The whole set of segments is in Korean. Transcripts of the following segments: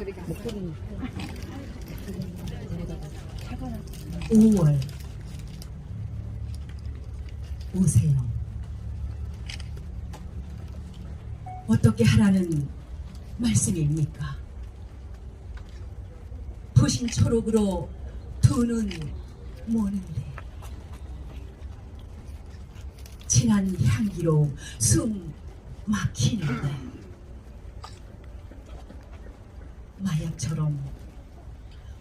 저리 갔어. 5월 오세요. 어떻게 하라는 말씀입니까? 부신 초록으로 두눈 모는데 진한 향기로 숨 막히는데 마약처럼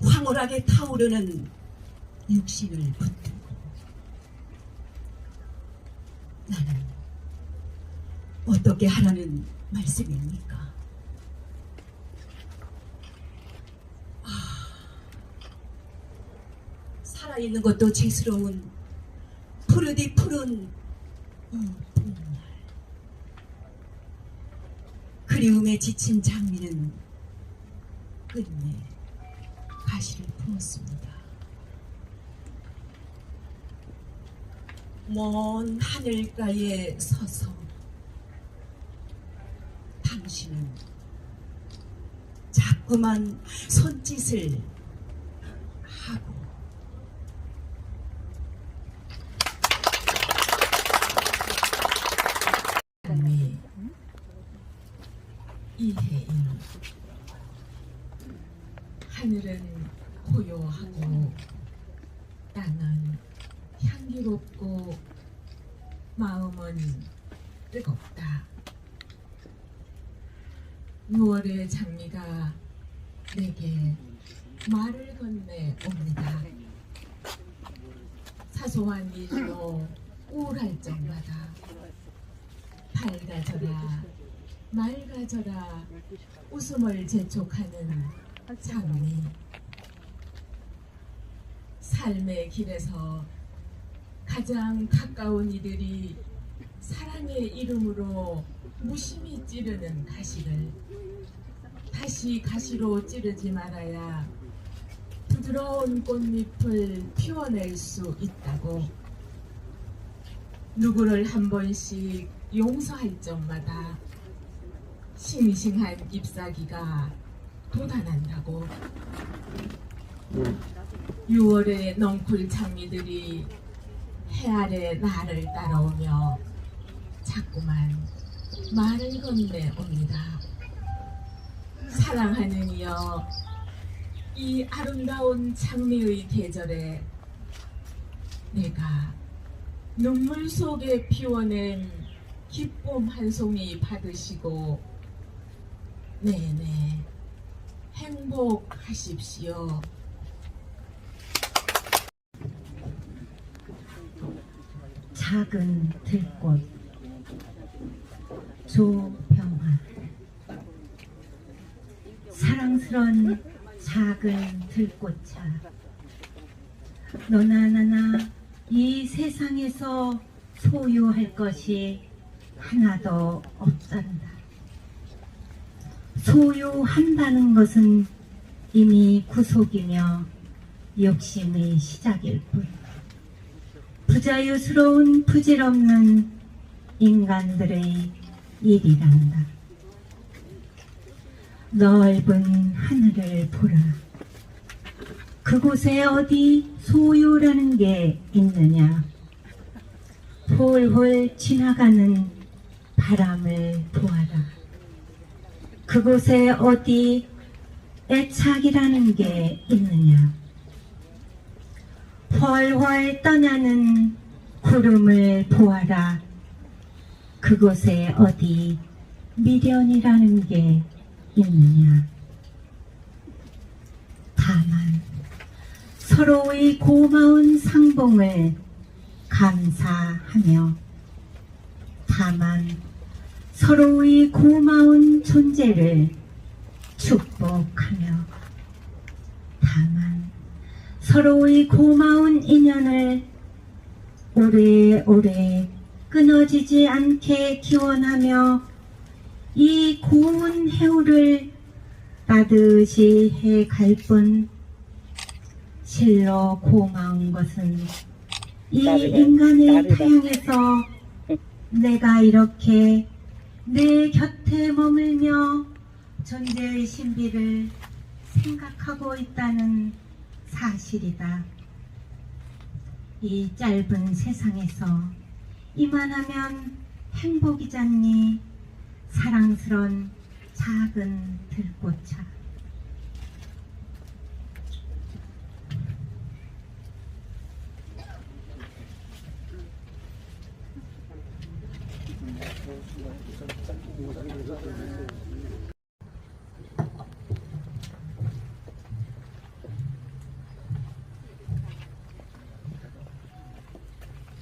황홀하게 타오르는 육신을 붙들고 나는 어떻게 하라는 말씀입니까? 아, 살아있는 것도 죄스러운 푸르디 푸른 이 봄날 그리움에 지친 장미는 끝내 가시를 품었습니다. 먼 하늘가에 서서 당신은 자꾸만 손짓을 하고 삶의 이해인 하늘은 고요하고 땅은 향기롭고 마음은 뜨겁다. 6월의 장미가 내게 말을 건네 옵니다. 사소한 일로 우울할 적마다 밝아져라 맑아져라 웃음을 재촉하는 장미 삶의 길에서 가장 가까운 이들이 사랑의 이름으로 무심히 찌르는 가시를 다시 가시로 찌르지 말아야 부드러운 꽃잎을 피워낼 수 있다고. 누구를 한 번씩 용서할 적마다 싱싱한 잎사귀가 돋아난다고 6월의 넝쿨 장미들이 해 아래 나를 따라오며 자꾸만 말을 건네 옵니다. 사랑하는 이여, 이 아름다운 장미의 계절에 내가 눈물 속에 피워낸 기쁨 한 송이 받으시고 네네 행복하십시오. 작은 들꽃. 조병화. 사랑스런 작은 들꽃아 너나 나나 이 세상에서 소유할 것이 하나도 없단다. 소유한다는 것은 이미 구속이며 욕심의 시작일 뿐 부자유스러운 부질없는 인간들의 일이란다. 넓은 하늘을 보라. 그곳에 어디 소유라는 게 있느냐? 홀홀 지나가는 바람을 보아라. 그곳에 어디 애착이라는 게 있느냐? 훨훨 떠나는 구름을 보아라. 그곳에 어디 미련이라는 게 있느냐. 다만 서로의 고마운 상봉을 감사하며 다만 서로의 고마운 존재를 축복하며 다만 서로의 고마운 인연을 오래오래 끊어지지 않게 기원하며 이 고운 해우를 따듯이 해 갈 뿐 실로 고마운 것은 이 인간의 태양에서 내가 이렇게 내 곁에 머물며 존재의 신비를 생각하고 있다는 사실이다. 이 짧은 세상에서 이만하면 행복이잖니 사랑스런 작은 들꽃차.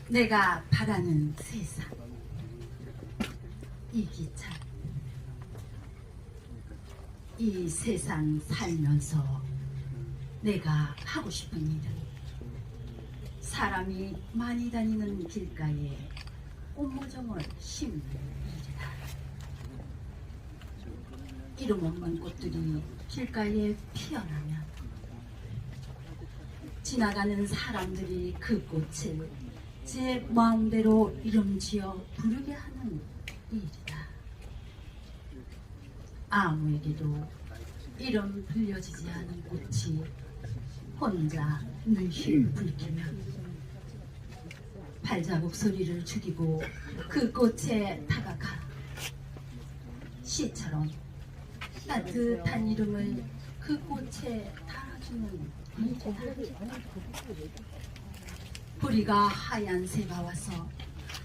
내가 바라는 세상. 이기찬 이 세상 살면서 내가 하고 싶은 일은 사람이 많이 다니는 길가에 꽃모종을 심는 일이다. 이름 없는 꽃들이 길가에 피어나면 지나가는 사람들이 그 꽃을 제 마음대로 이름 지어 부르게 하는 일이다. 아무에게도 이름 불려지지 않은 꽃이 혼자 눈실 붉히면 발자국 소리를 죽이고 그 꽃에 다가가 시처럼 따뜻한 이름을 그 꽃에 달아주는 일이다. 뿌리가 하얀 새가 와서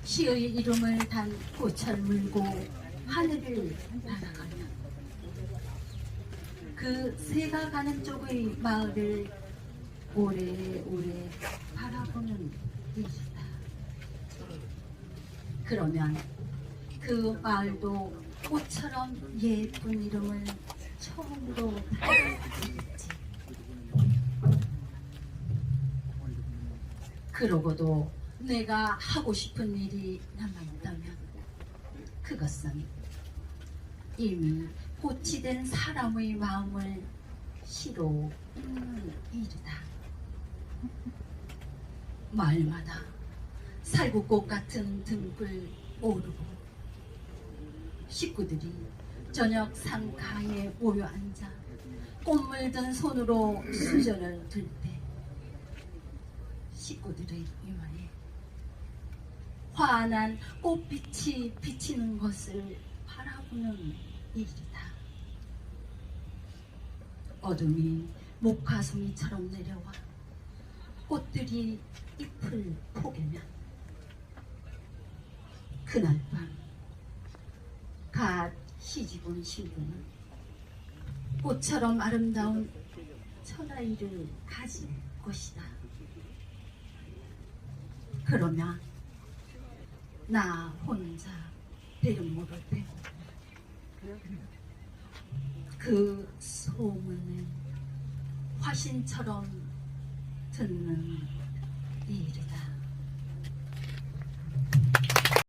시의 이름을 단 꽃을 물고 하늘을 날아가면 그 새가 가는 쪽의 마을을 오래오래 바라보는 일이다. 그러면 그 마을도 꽃처럼 예쁜 이름을 처음으로 달아주겠지. 그러고도 내가 하고 싶은 일이 남아있다면 그것은 이미 꽃이 된 사람의 마음을 시로 읽는 일이다. 마을마다 살구꽃 같은 등불 오르고 식구들이 저녁 상가에 모여 앉아 꽃물 든 손으로 수저를 들때 식구들의 이마에 환한 꽃빛이 비치는 것을 바라보는 일이다. 어둠이 목화송이처럼 내려와 꽃들이 잎을 포개면 그날 밤갓 시집온 신부는 꽃처럼 아름다운 첫아이를 가질 것이다. 그러면 나 혼자 배름모를 빼고 그 소문을 화신처럼 듣는 일이다.